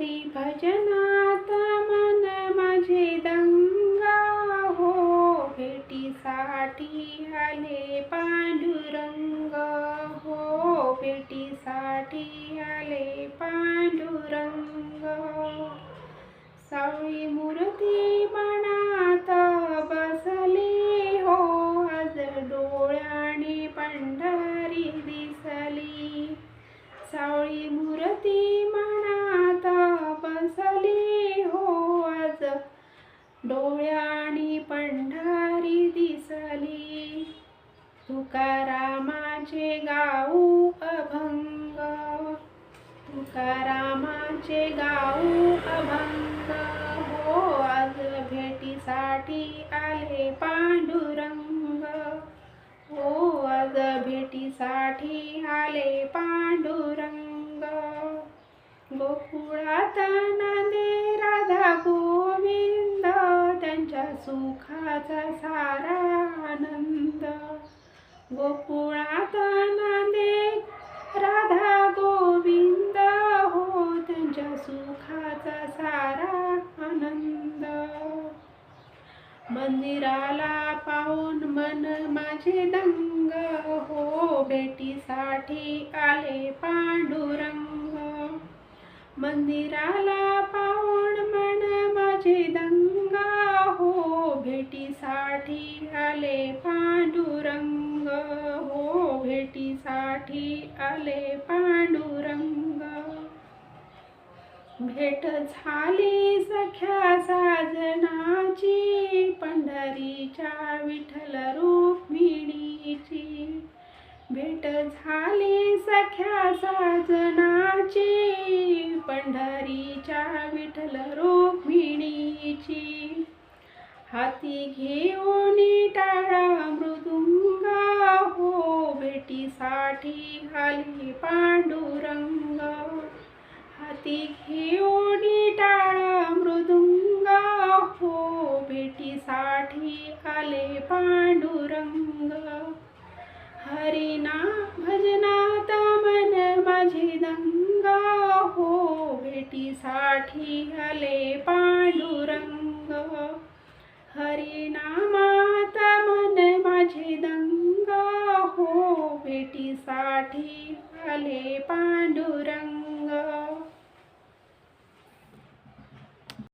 हरी भजनात मन माझे दंगा हो. भेटीसाठी आले पांडुरंग हो. भेटीसाठी आले पांडुरंग हो. सावळी मूर्ती म्हणा तुकारामाचे गाऊ अभंग. तुकारामाचे गाऊ अभंग. हो आज भेटीसाठी आले पांडुरंग. हो आज भेटीसाठी आले पांडुरंग. गोकुळात नंदे राधा गोविंद त्यांच्या सुखाचा सारा गोकुळात नांदे राधा गोविंद हो त्यांच्या सुखाचा सारा आनंद. मंदिराला पाहून मन माझे दंग हो भेटीसाठी आले पांडुरंग. मंदिराला पाहून मन माझे दंग हो भेटीसाठी भेटीसाठी आले पांडुरंग. भेट झाली सख्या साजनाची पंढरीच्या विठ्ठल रुक्मिणीची. भेट झाली सख्या साजनाची पंढरीच्या विठ्ठल रुक्मिणीची. हाती घेऊन टाळा मृदू साठी खाली पांडुरंग. हाती घेऊन टाळ मृदुंग. हो भेटीसाठी आले पांडुरंग. हरिना भजनात मन माझे दंग. हो भेटीसाठी आले पांडुरंग. हरिनामा